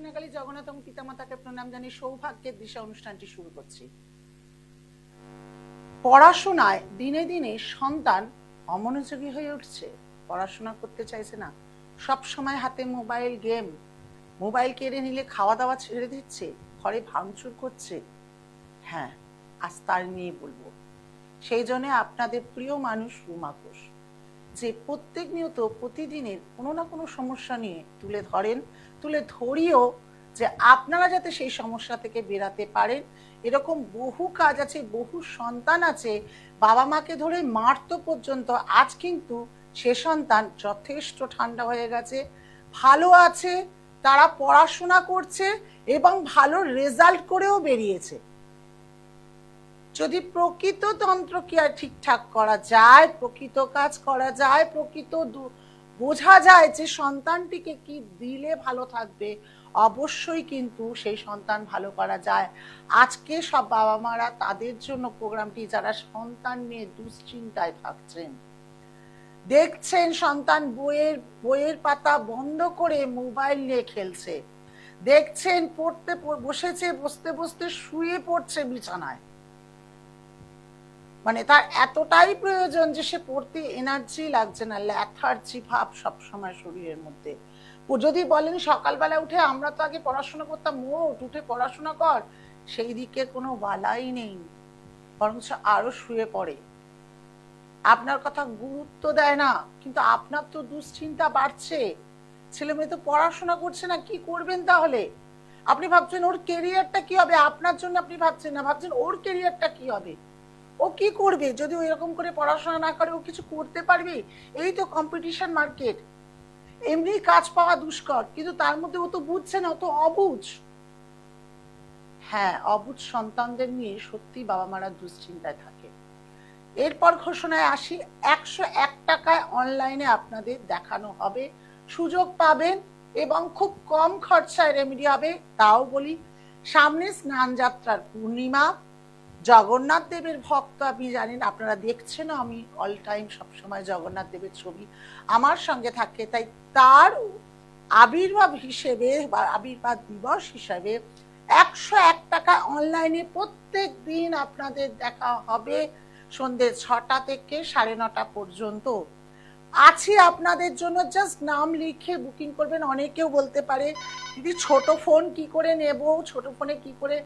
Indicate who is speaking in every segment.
Speaker 1: দক্ষিণাকালী জগন্নাথ এবং পিতামাতাকে প্রণাম জানিয়ে সৌভাগ্যের দিশা অনুষ্ঠানটি শুরু করছি। পড়াশোনায় দিনে দিনে সন্তান অমনোযোগী হয়ে উঠছে। পড়াশোনা করতে চাইছে না। সব সময় হাতে মোবাইল গেম। মোবাইল কেড়ে নিলে খাওয়া দাওয়া ছেড়ে দিচ্ছে, ঘরে ভাঙচুর করছে। হ্যাঁ আজ তার নিয়ে বলব। সেই জন্য আপনাদের প্রিয় মানুষ রুমা ঘোষ যে প্রত্যেক নিয়ত প্রতিদিনের কোনো না কোনো সমস্যা নিয়ে তুলে ধরেন, তুলে ধরিও যে আপনারা যাতে সেই সমস্যা থেকে বেরাতে পারেন। এরকম বহু কাজ আছে, বহু সন্তান আছে, বাবা মাকে ধরে মারতো পর্যন্ত আজ কিন্তু সে সন্তান যথেষ্ট ঠান্ডা হয়ে গেছে। ভালো আছে, তারা পড়াশোনা করছে এবং ভালো রেজাল্ট করেও বেরিয়েছে। যদি প্রকৃত তন্ত্র ক্রিয়া ঠিকঠাক করা যায়, প্রকৃত কাজ করা যায়, প্রকৃত বোঝা যায় যে সন্তানটিকে কি দিলে ভালো থাকবে, অবশ্যই কিন্তু সেই সন্তান ভালো করা যায়। আজকে সব বাবা মারা তাদের জন্য প্রোগ্রামটি, যারা সন্তান নিয়ে দুশ্চিন্তায় থাকছেন, দেখছেন সন্তান বইয়ের বইয়ের পাতা বন্ধ করে মোবাইল নিয়ে খেলছে, দেখছেন পড়তে, বসেছে, বসতে বসতে শুয়ে পড়ছে বিছানায় মানে তার এতটাই প্রয়োজন যে সে পড়তে এনার্জি লাগছে না ল্যাথার্জি ভাব সবসময় শরীরের মধ্যে। যদি বলেন সকালবেলা উঠে আমরা তো আগে পড়াশোনা করতাম মোট উঠে পড়াশোনা কর, সেই দিকে কোনো বালাই নেই, বরঞ্চ আরও শুয়ে পড়ে। আপনার কথা গুরুত্ব দেয় না, কিন্তু আপনার তো দুশ্চিন্তা বাড়ছে। ছেলে মেয়ে তো পড়াশোনা করছে না, কি করবেন তাহলে? আপনি ভাবছেন ওর কেরিয়ারটা কি হবে? আপনার জন্য আপনি ভাবছেন না, ভাবছেন ওর কেরিয়ারটা কি হবে? ও কি করবে? যদি ও এরকম করে পড়াশোনা না করে, ও কিছু করতে পারবে? এই তো কম্পিটিশন মার্কেট এমনি কাজ পাওয়া দুষ্কর, কিন্তু তার মধ্যে ও তো বুঝছে না, ও তো অবুঝ। হ্যাঁ অবুঝ সন্তানদের নিয়ে সত্যি বাবা মারা দুশ্চিন্তায় থাকে। এরপর ঘোষণায় আসি, একশো এক টাকায় অনলাইনে আপনাদের দেখানো হবে। সুযোগ পাবেন এবং খুব কম খরচায় রেমেডি হবে, তাও বলি। সামনে স্নান যাত্রার পূর্ণিমা জগন্নাথ দেবের ভক্ত আপনি জানেন, আপনারা দেখছেন আমি অল টাইম সবসময় জগন্নাথ দেবের ছবি আমার সঙ্গে থাকে। তাই তার আবির্ভাব হিসেবে বা আবির্ভাব দিবস হিসেবে একশো এক টাকা অনলাইনে প্রত্যেক দিন আপনাদের দেখা হবে সন্ধ্যে ছটা থেকে সাড়ে নটা পর্যন্ত। আছি আপনাদের জন্য জাস্ট নাম লিখে বুকিং করবেন। অনেকেও বলতে পারে দিদি ছোট ফোন কি করে নেব? ছোট ফোনে কি করে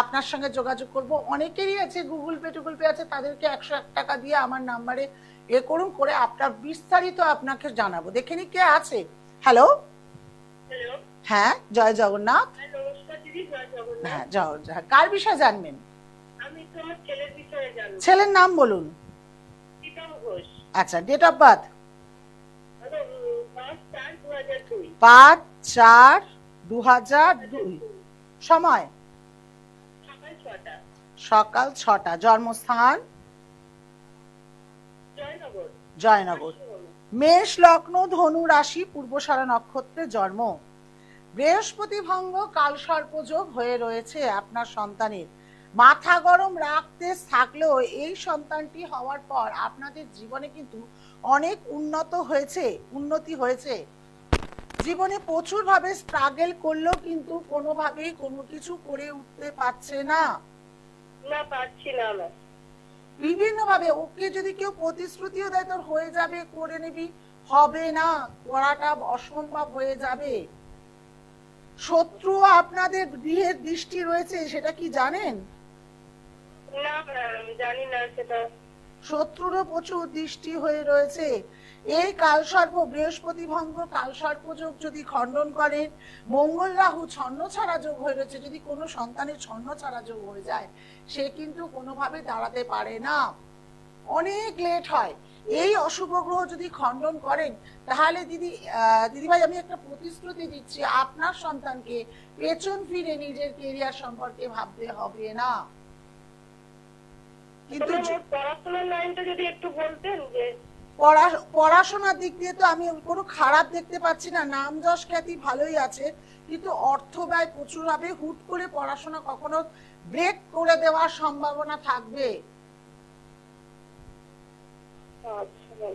Speaker 1: আপনার সঙ্গে যোগাযোগ করব? অনেকেরই আছে গুগল পে টুগল পে আছে তাদেরকে একশো এক টাকা দিয়ে আমার নাম্বারে এ করুন করে আপনার বিস্তারিত আপনাকে জানাব। দেখে নি কে আছে। হ্যালো হ্যাঁ জয় জগন্নাথ।
Speaker 2: হ্যাঁ জয়
Speaker 1: হ্যাঁ। কার বিষয়ে জানবেন?
Speaker 2: ছেলের
Speaker 1: নাম বলুন। আচ্ছা ডেট অফ বার্থ
Speaker 2: পাঁচ, চার দু হাজার দুই।
Speaker 1: সময়?
Speaker 2: সকাল ছটা।
Speaker 1: জন্মস্থান?
Speaker 2: জয়নগর।
Speaker 1: মেষ, লগ্ন, ধনু, রাশি পূর্বসারা নক্ষত্রে জন্ম। বৃহস্পতি ভঙ্গ, কাল সর্পযোগ হয়ে রয়েছে আপনার সন্তানের। মাথা গরম রাখতে থাকলেও এই সন্তানটি হওয়ার পর আপনাদের জীবনে কিন্তু অনেক উন্নত হয়েছে, উন্নতি হয়েছে। জীবনে প্রচুর ভাবে স্ট্রাগল করলেও কিন্তু কোনোভাবেই কোনো কিছু করে উঠতে পারছে না।
Speaker 2: না পাচ্ছি না আমরা।
Speaker 1: বিভিন্ন ভাবে ওকে যদি কেউ প্রতিশ্রুতিও দেয় তোর হয়ে যাবে করে নিবি হবে না করাটা অসম্ভব হয়ে যাবে। শত্রু আপনাদের গৃহের দৃষ্টি রয়েছে সেটা কি জানেন?
Speaker 2: না জানি না সেটা।
Speaker 1: শত্রুরও প্রচুর দৃষ্টি হয়ে রয়েছে। এই কালসর্প বৃহস্পতি ভঙ্গ কালসর্প যোগ যদি খণ্ডন করেন, মঙ্গল রাহু ছন্ন ছাড়া যোগ হয়ে রয়েছে। যদি কোনো সন্তানের ছন্ন ছাড়া যোগ হয়ে যায়, সে কিন্তু কোনোভাবে দাঁড়াতে পারে না। অনেক লেট হয়। এই অশুভ গ্রহ যদি খণ্ডন করেন, তাহলে দিদি দিদিভাই, আমি একটা প্রতিশ্রুতি দিচ্ছি। আপনার সন্তানকে পেছন ফিরে নিজের কেরিয়ার সম্পর্কে ভাবতে হবে না। কিন্তু
Speaker 2: পড়াশোনার লাইনটা যদি একটু বলতেন যে
Speaker 1: পড়াশোনার দিক দিয়ে তো আমি কোনো খারাপ দেখতে পাচ্ছি না। নাম যশ খ্যাতি ভালোই আছে কিন্তু অর্থ ব্যয় প্রচুর হবে। হুট করে পড়াশোনা কখনো ব্রেক করে দেওয়ার সম্ভাবনা থাকবে।
Speaker 2: আচ্ছা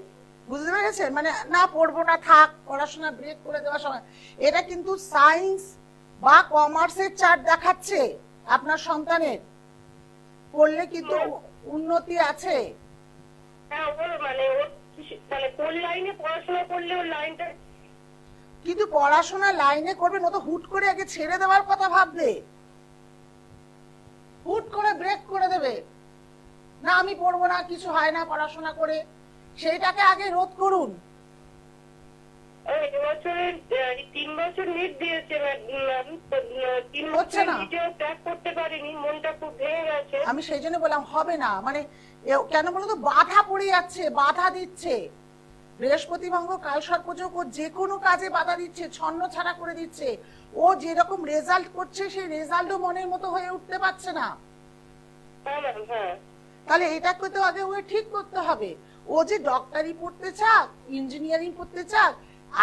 Speaker 1: বুঝতে পেরেছেন? মানে না পড়ব না থাক পড়াশোনা ব্রেক করে দেওয়ার সময়। এটা কিন্তু সায়েন্স বা কমার্সের চার্ট দেখাচ্ছে আপনার সন্তানের। করলে কিন্তু উন্নতি আছে?
Speaker 2: হ্যাঁ ওর মানে ওর মানে কোন লাইনে পড়াশোনা করলে ওর লাইনটা
Speaker 1: কিন্তু পড়াশোনা লাইনে করবে ও তো হুট করে আগে ছেড়ে দেওয়ার কথা ভাববে। হুট করে ব্রেক করে দেবে। না আমি পড়ব না কিছু হয় না পড়াশোনা করে। সেইটাকে আগে রোধ করুন।
Speaker 2: এবছরের তিন বছর নিট দিয়েছে তিন বছর
Speaker 1: না।
Speaker 2: নিটেও করতে পারিনি মনটা খুব ভেঙে গেছে।
Speaker 1: আমি সেই জন্য বললাম হবে না। মানে কেন বলতো বাধা পড়ে যাচ্ছে বাধা দিচ্ছে। বৃহস্পতি ভঙ্গ কাল সর্পযোগ ও যে কোনো কাজে বাধা দিচ্ছে ছন্ন ছাড়া করে দিচ্ছে। ও যেরকম রেজাল্ট করছে সেই রেজাল্টও মনের মতো হয়ে উঠতে পারছে না।
Speaker 2: হ্যাঁ।
Speaker 1: তাহলে এটাকে তো আগে ওকে ঠিক করতে হবে। ও যে ডক্টরি পড়তে চাক ইঞ্জিনিয়ারিং পড়তে চাক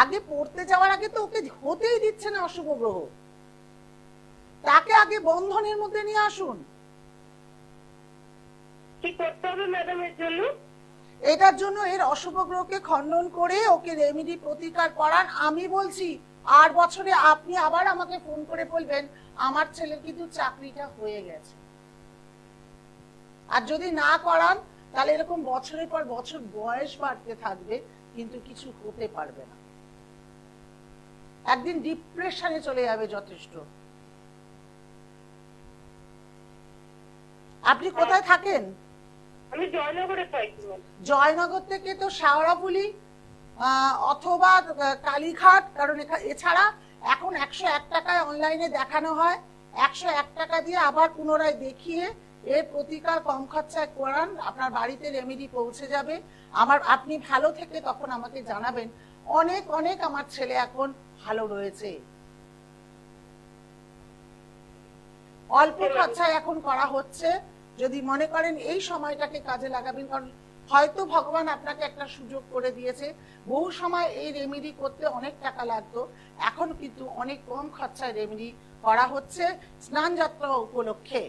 Speaker 1: আগে পড়তে যাওয়ার আগে তো ওকে হতেই দিচ্ছে না অশুভ গ্রহ। তাকে আগে বন্ধনের মধ্যে নিয়ে আসুন।
Speaker 2: কি করতে হবে ম্যাডাম এর জন্য?
Speaker 1: এটার জন্য এর অশুভ গ্রহকে খণ্ডন করে ওকে রেমিডি প্রতিকার করান। আমি বলছি আর বছরে আপনি আবার আমাকে ফোন করে বলবেন আমার ছেলের কিন্তু চাকরিটা হয়ে গেছে। আর যদি না করান তাহলে এরকম বছরের পর বছর বয়স বাড়তে থাকবে কিন্তু কিছু হতে পারবে না। একদিন ডিপ্রেশনে চলে যাবে যথেষ্ট। আপনি কোথায় থাকেন?
Speaker 2: আমি জয়নগরে থাকি।
Speaker 1: জয়নগর থেকে তো শাওড়াপুলি অথবা কালীঘাট কারণ এছাড়া এখন একশো এক টাকায় অনলাইনে দেখানো হয়। একশো এক টাকা দিয়ে আবার পুনরায় দেখিয়ে এর প্রতিকার কম খরচায় করান। আপনার বাড়িতে রেমেডি পৌঁছে যাবে। আমার আপনি ভালো থেকে তখন আমাকে জানাবেন। অনেক অনেক আমার ছেলে এখন ভালো রয়েছে। অল্প খরচায় এখন করা হচ্ছে। যদি মনে করেন এই সময়টাকে কাজে লাগাবেন কারণ হয়তো ভগবান আপনাকে একটা সুযোগ করে দিয়েছে। বহু সময় এই রেমেডি করতে অনেক টাকা লাগতো। এখন কিন্তু অনেক কম খরচায় রেমেডি করা হচ্ছে স্নান যাত্রা উপলক্ষে।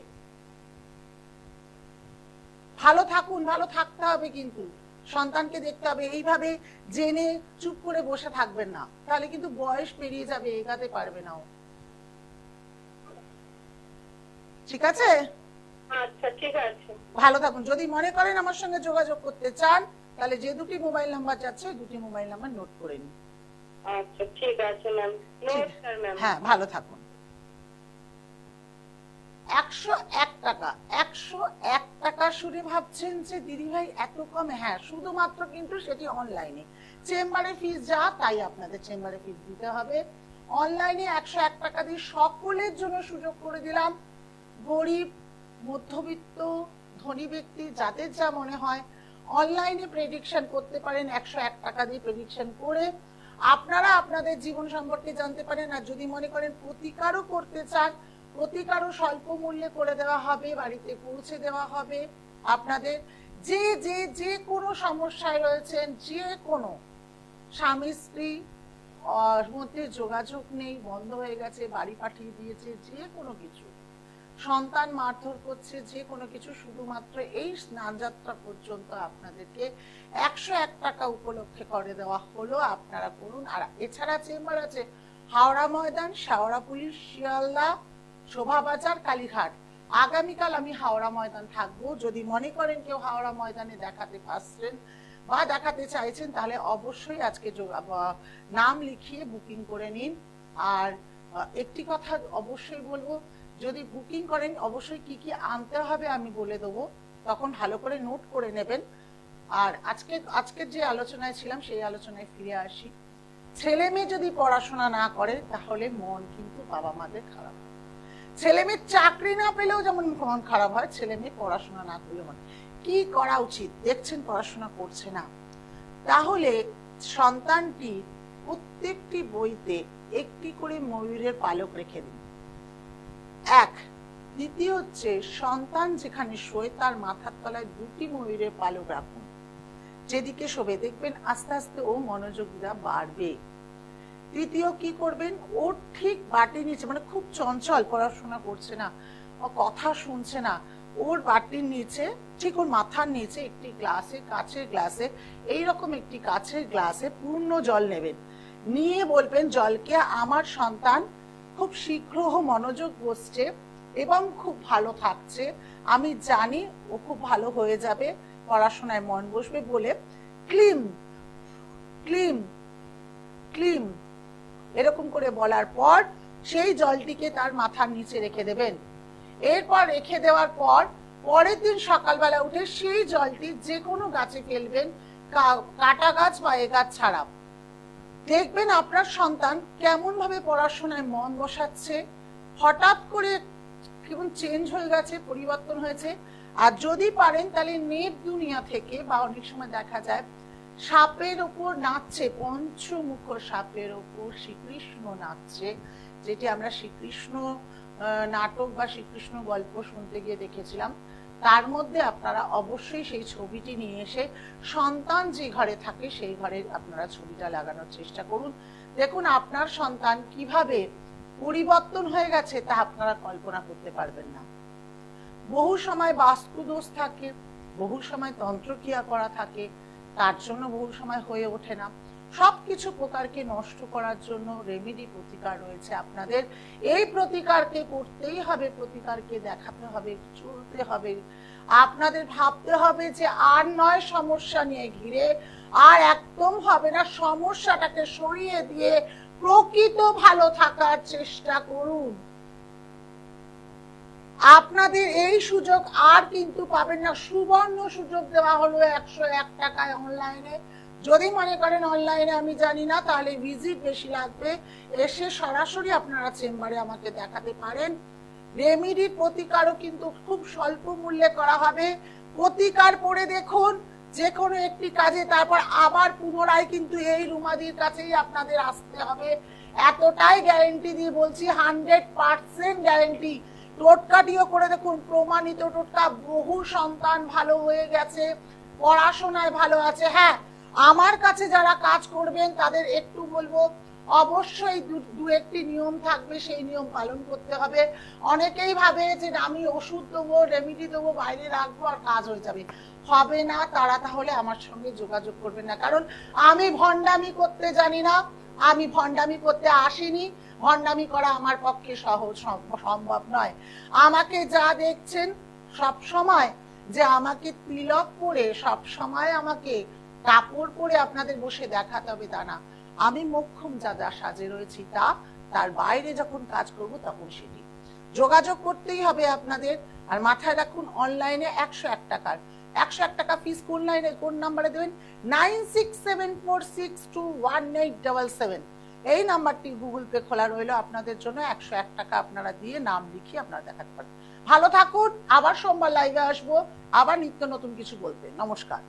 Speaker 1: ভালো থাকুন ভালো থাকতে হবে কিন্তু। সন্তানকে দেখতে হবে। এইভাবে জেনে চুপ করে বসে থাকবেন না। তাহলে কিন্তু বয়স পেরিয়ে যাবে এগাতে পারবে না ও। ঠিক আছে?
Speaker 2: আচ্ছা ঠিক আছে।
Speaker 1: ভালো থাকুন। যদি মনে করেন আমার সঙ্গে যোগাযোগ করতে চান তাহলে যে দুটি মোবাইল নাম্বার যাচ্ছে দুটি মোবাইল নাম্বার নোট করে নিন।
Speaker 2: আচ্ছা ঠিক আছে ম্যাম। নমস্কার ম্যাম।
Speaker 1: হ্যাঁ ভালো থাকুন। একশো এক টাকা একশো টাকা শুনে ভাবছেন যে দিদি ভাই কম হ্যাঁ শুধুমাত্র কিন্তু সেটি অনলাইনে চেম্বারে ফিস যা, তাই আপনাদের চেম্বারে ফিস দিতে হবে। অনলাইনে একশো এক টাকা দিয়ে সকলের জন্য সুযোগ করে দিলাম। গরিব, মধ্যবিত্ত, ধনী ব্যক্তি, যাদের যা মনে হয় অনলাইনে প্রেডিকশন করতে পারেন, একশো এক টাকা দিয়ে প্রেডিকশন করে। আপনারা আপনাদের জীবন সম্পর্কে জানতে পারেন, আর যদি মনে করেন প্রতিকারও করতে চান, প্রতিকারও স্বল্প মূল্যে করে দেওয়া হবে, বাড়িতে পৌঁছে দেওয়া হবে। আপনাদের যে যে যে কোনো সমস্যায় রয়েছেন, যে কোনো, স্বামী, স্ত্রী মধ্যে যোগাযোগ নেই, বন্ধ হয়ে গেছে, বাড়ি পাঠিয়ে দিয়েছে, যে কোনো কিছু। সন্তান মারধর করছে, যে কোনো কিছু, শুধুমাত্র এই স্নান যাত্রা পর্যন্ত আপনাদেরকে একশো এক টাকা উপলক্ষে করে দেওয়া হলো, আপনারা করুন। আর এছাড়া চেম্বার আছে, হাওড়া ময়দান, শাওড়া পুলিশ, শিয়ালদা, শোভাবাজার, কালীঘাট। আগামীকাল আমি হাওড়া ময়দান থাকব। যদি মনে করেন কেউ হাওড়া ময়দানে দেখাতে পারছেন বা দেখাতে চাইছেন, তাহলে অবশ্যই আজকে নাম লিখিয়ে বুকিং করে নিন। আর একটি কথা অবশ্যই বলব, যদি বুকিং করেন, অবশ্যই কি কি আনতে হবে আমি বলে দেবো। তখন ভালো করে নোট করে নেবেন। আর আজকে, আজকের যে আলোচনায় ছিলাম, সেই আলোচনায় ফিরে আসি। ছেলে মেয়ে যদি পড়াশোনা না করে, তাহলে মন কিন্তু বাবা মাদের খারাপ। ছেলে মেয়ে চাকরি না পেলেও যেমন মন খারাপ হয়, ছেলে মেয়ে পড়াশোনা না করলে মন কি করা উচিত? দেখছেন পড়াশোনা করছে না। তাহলে সন্তানটি প্রত্যেকটি বইতে একটি করে ময়ূরের পালক রেখে দিন। এক। দ্বিতীয় হচ্ছে সন্তান যেখানে শোয় তার মাথার তলায় দুটি ময়ূরের পালক রাখুন। যেদিকে শোবে দেখবেন আস্তে আস্তে ও মনোযোগীরা বাড়বে। তৃতীয় কি করবেন? ওর ঠিক বাটি নিচে মানে খুব চঞ্চল পড়াশোনা করছে না কথা শুনছে না। ওর বাটির নিচে, ঠিক ওর মাথার নিচে একটি গ্লাসে কাছের গ্লাসে, এইরকম একটি কাছের গ্লাসে পূর্ণ জল নেবেন। নিয়ে বলবেন, জলকে আমার সন্তান খুব শীঘ্র মনোযোগ বসছে এবং খুব ভালো থাকছে। আমি জানি ও খুব ভালো হয়ে যাবে, পড়াশোনায় মন বসবে বলে। ক্লিম ক্লিম ক্লিম এরকম করে বলার পর সেই জলটিকে তার মাথার নিচে রেখে দেবেন। এরপর রেখে দেওয়ার পর পরের দিন সকালবেলা উঠে সেই জলটি যে কোনো গাছে ফেলবেন কাটা গাছ বা এ গাছ ছাড়া দেখবেন আপনার সন্তান কেমন ভাবে পড়াশোনায় মন বসাচ্ছে, হঠাৎ করে কেমন চেঞ্জ হয়ে গেছে, পরিবর্তন হয়েছে। আর যদি পারেন তাহলে নেট দুনিয়া থেকে বা অনেক সময় দেখা যায় সাপের ওপর নাচছে, পঞ্চমুখ সাপের ওপর শ্রীকৃষ্ণ নাচছে, যেটি আমরা শ্রীকৃষ্ণ নাটক বা শ্রীকৃষ্ণ গল্প শুনতে গিয়ে দেখেছিলাম। তার মধ্যে আপনারা অবশ্যই সেই ছবিটি নিয়ে এসে সন্তান যে ঘরে থাকে সেই ঘরে আপনারা ছবিটা লাগানোর চেষ্টা করুন। দেখুন, আপনার সন্তান কীভাবে পরিবর্তন হয়ে গেছে তা আপনারা কল্পনা করতে পারবেন না। বহু সময় বাস্তু দোষ থাকে, বহু সময় তন্ত্রক্রিয়া করা থাকে তার জন্য বহু সময় হয়ে ওঠে না। সবকিছু প্রকারকে নষ্ট করার জন্য রেমেডি প্রতিকার রয়েছে আপনাদের। এই প্রতিকারকে করতেই হবে, প্রতিকারকে দেখাতে হবে, চলতে হবে। আপনাদের ভাবতে হবে যে আর নয় সমস্যা নিয়ে ঘিরে আর একদম হবে না। সমস্যাটাকে সরিয়ে দিয়ে প্রকৃত ভালো থাকার চেষ্টা করুন। আপনাদের এই সুযোগ আর কিন্তু পাবেন না। সুবর্ণ সুযোগ দেওয়া হলো একশো এক টাকায় অনলাইনে যদি মনে করেন অনলাইনে আমি জানি না, তাহলে ভিজিট বেশি লাগবে। এসে সরাসরি আপনারা চেম্বারে আমাকে দেখাতে পারেন। রেমিডির প্রতিকারও কিন্তু খুব স্বল্প মূল্যে করা হবে। প্রতিকার পরে দেখুন যে কোনো একটি কাজে, তারপর আবার পুনরায় কিন্তু এই রুমাদির কাছেই আপনাদের আসতে হবে। এতটাই গ্যারেন্টি দিয়ে বলছি হান্ড্রেড পার্সেন্ট গ্যারেন্টি টোটকাটিও করে দেখুন, প্রমাণিত টোটকা, বহু সন্তান ভালো হয়ে গেছে, পড়াশোনায় ভালো আছে। হ্যাঁ আমার কাছে যারা কাজ করবেন, তাদের একটু বলব, অবশ্যই দু- একটি নিয়ম থাকবে, সেই নিয়ম পালন করতে হবে। অনেকেই ভাবে যে, আমি ওষুধ দেবো রেমিডি দেবো, বাইরে রাখব, আর কাজ হয়ে যাবে। হবে না, তারা তাহলে আমার সঙ্গে যোগাযোগ করবেন না। কারণ আমি ভণ্ডামি করতে জানি না, আমি ভণ্ডামি করতে আসিনি। ভণ্ডামি করা আমার পক্ষে সহজ সম- সম্ভব নয়। আমাকে যা দেখছেন সব সময় যে আমাকে তিলক পরে সব সময় আমাকে কাপড় পরে আপনাদের বসে দেখাতে হবে তা না। আমি মোক্ষম যা যা সাজে রয়েছি তা তার বাইরে যখন কাজ করব তখন সেটি। যোগাযোগ করতেই হবে আপনাদের। আর মাথায় রাখুন, অনলাইনে একশো এক টাকার। একশো এক টাকা ফিস কোন লাইনে, কোন নাম্বারে দেবেন? Nine six seven four six two one eight double seven. এই নাম্বারটি গুগল পে খোলা রইল আপনাদের জন্য। একশো এক টাকা আপনারা দিয়ে নাম লিখিয়ে আপনারা দেখাতে পারেন ভালো থাকুন, আবার সোমবার লাইভে আসব, আবার নিত্য নতুন কিছু বলতে। নমস্কার।